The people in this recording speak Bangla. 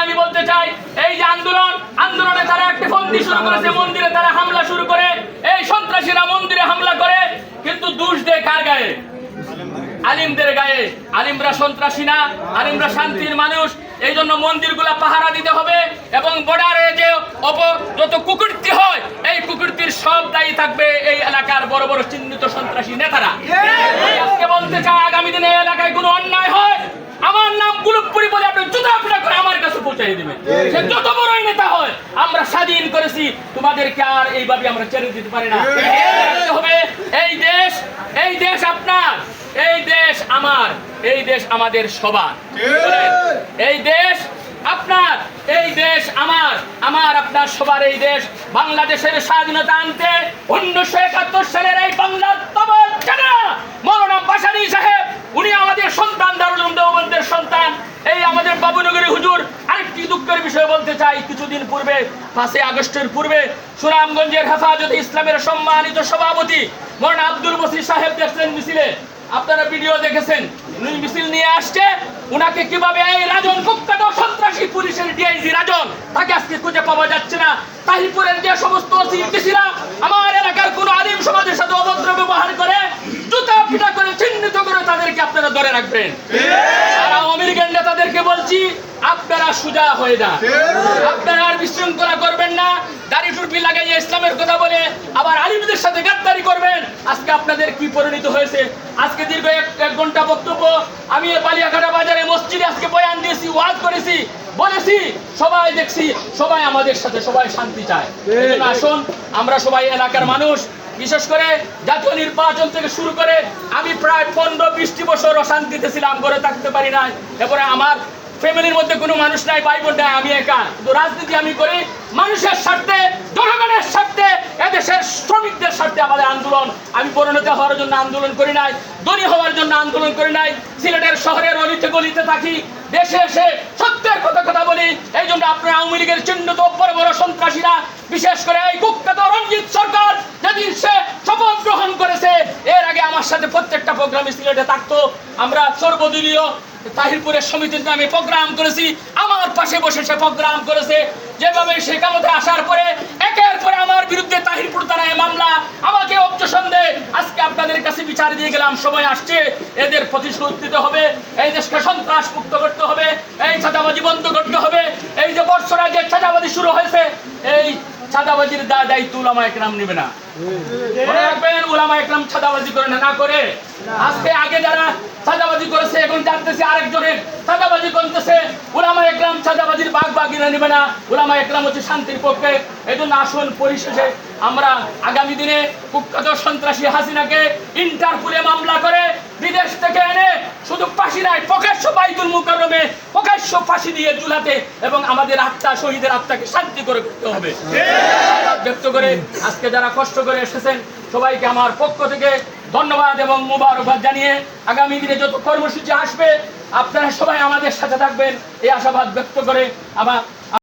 আমি বলতে চাই এই যে আন্দোলন আন্দোলনে তারা একটি ফন্দি শুরু করেছে মন্দিরে তারা হামলা শুরু করে এই সন্ত্রাসীরা মন্দিরে হামলা করে কিন্তু দোষ দেয় কার গায়ে? আলিমদের গায়ে। আলিমরা সন্ত্রাসী না আলিমরা শান্তির মানুষ এই জন্য মন্দিরগুলা পাহারা দিতে হবে এবং বর্ডারে যে অপ যত কুকৃতি হয় এই কুকৃতির সব দায়ী থাকবে এই এলাকার বড় বড় চিহ্নিত সন্ত্রাসী নেতারা। আজকে বলতে চাই আগামী দিনে এলাকায় কোনো অন্যায় হয় আমার নাম গুলুপুরি বলে আপনি জুতা ফিরা করে আমার কাছে পৌঁছাই দিবেন সে যত বড়ই নেতা হয় আমরা স্বাধীন করেছি। তোমাদেরকে আর এইভাবে আমরা ছেড়ে দিতে পারি না। হবে। এই দেশ এই দেশ আপনার এই দেশ আমার এই দেশ আমাদের সবার। এই দেশ আপনার এই দেশ আমার আমার আপনার সবার এই দেশ। বাংলাদেশের স্বাধীনতা আনতে উনিশশো একাত্তর সালের এই বাংলার তবর মৌলানা বাসারি সাহেব উনি আমাদের সন্তান দারুল উলুম দেওবন্দের সন্তান এই আমাদের বাবুনগরী হুজুর আরেকটি দুঃখের বিষয় বলতে চাই কিছুদিন পূর্বে, পাঁচই আগস্টের পূর্বে সুনামগঞ্জের হেফাজতে ইসলামের সম্মানিত সভাপতি মৌলানা আব্দুল বসির সাহেব দেখছেন মিছিলে। আপনারা ভিডিও দেখেছেন? উনি মিছিল নিয়ে আসছে, উনাকে কীভাবে এই রাজন কুখ্যাত সন্ত্রাসী পুলিশের ডিআইজি রাজন, তাকে আজকে খুঁজে পাওয়া যাচ্ছে না। তাহিপুরের যে সমস্ত অসিরা আমার এলাকার কোন আদিম সমাজের সাথে অভদ্র ব্যবহার করে, জুতা পিটা করে চিহ্নিত করে তাদেরকে আপনারা ধরে রাখবেন। লীগের নেতাদেরকে বলছি আপনারা সুজা হয়ে যান। আপনারা আর বিশৃঙ্খলা করবেন না। দাড়ি টুপি লাগাইয়ে ইসলামের কথা বলে আবার আলিমদের সাথে গাদ্দারি করবেন। আজকে আপনাদের কি পরিণত হয়েছে? আজকে দীর্ঘ এক এক ঘণ্টা বক্তব্য। আমি বালিয়াঘাটা বাজারে মসজিদে আজকে বয়ান দিয়েছি ওয়াজ করেছি বলেছি সবাই দেখছি সবাই আমাদের সাথে সবাই শান্তি চায়। আসুন আমরা সবাই এলাকার মানুষ বিশেষ করে জাতীয় নির্বাচন থেকে শুরু করে আমি প্রায় পনেরো বিশটি বছর অশান্তিতে ছিলাম ঘরে থাকতে পারি নাই। এরপরে আমার ফ্যামিলির মধ্যে কোনো মানুষ নাই ভাই বোন নাই, আমি একা। কিন্তু রাজনীতি আমি করি মানুষের স্বার্থে, জনগণের স্বার্থে, এদেশের শ্রমিকদের স্বার্থে আমাদের আন্দোলন। আমি পরিণত হওয়ার জন্য আন্দোলন করি নাই, ধনী হওয়ার জন্য আন্দোলন করি নাই, সিলেটের শহরের অলিতে গলিতে থাকি, দেশে এসে সত্যের কথা কথা বলি এই জন্য আপনার আওয়ামী লীগের চিহ্নিত বড় বড় সন্ত্রাসীরা, বিশেষ করে এই কুখ্যাত আমার সাথে প্রত্যেকটা প্রোগ্রামে সিলেটে থাকতো। আমরা সর্বদলীয় তাহিরপুরের সমিতির নামে প্রোগ্রাম করেছি। আমার পাশে বসে সে প্রোগ্রাম করেছে। যেভাবে সে ক্ষমতায় আসার পরে, একের পরে আমার বিরুদ্ধে তাহিরপুর থানায় মামলা। আমাকে অবজেশন দেয় আজকে আপনাদের কাছে বিচার দিয়ে গেলাম। সময় আসছে। এদের প্রতিশোধ দিতে হবে। এই দেশকে সন্ত্রাস মুক্ত করতে হবে। এই চাঁদাবাজি বন্ধ করতে হবে এই যে বর্ষরা যে চাঁদাবাজি শুরু হয়েছে এই চাঁদাবাজির দা দায়িত্ব উলামা একরাম নেবে না। মনে রাখবেন, উলামা একরাম চাঁদাবাজি করে না না করে। আজকে আগে যারা চাঁদাবাজি করেছে, এখন জানতেছে আরেকজনের চাঁদাবাজি করতেছে। উলামা একরাম চাঁদাবাজির বাঘ নেবে না। উলামা একরাম হচ্ছে শান্তির পক্ষে। এই জন্য আসুন পরিশেষে আমরা আগামী দিনে কুখ্যাত সন্ত্রাসী হাসিনাকে ইন্টারপুলে মামলা করে বিদেশ থেকে এনে শুধু ফাঁসি নয় প্রকাশ্য বাইতুল মুকাররমে প্রকাশ্য ফাঁসি দিয়ে চুলাতে এবং আমাদের আত্মা, শহীদের আত্মাকে শান্তি করে করতে হবে। ব্যক্ত করে আজকে যারা কষ্ট করে এসেছেন, সবাইকে আমার পক্ষ থেকে ধন্যবাদ এবং মুবারকবাদ জানিয়ে আগামী দিনে যত কর্মসূচি আসবে, আপনারা সবাই আমাদের সাথে থাকবেন। এই আশাবাদ ব্যক্ত করে আমার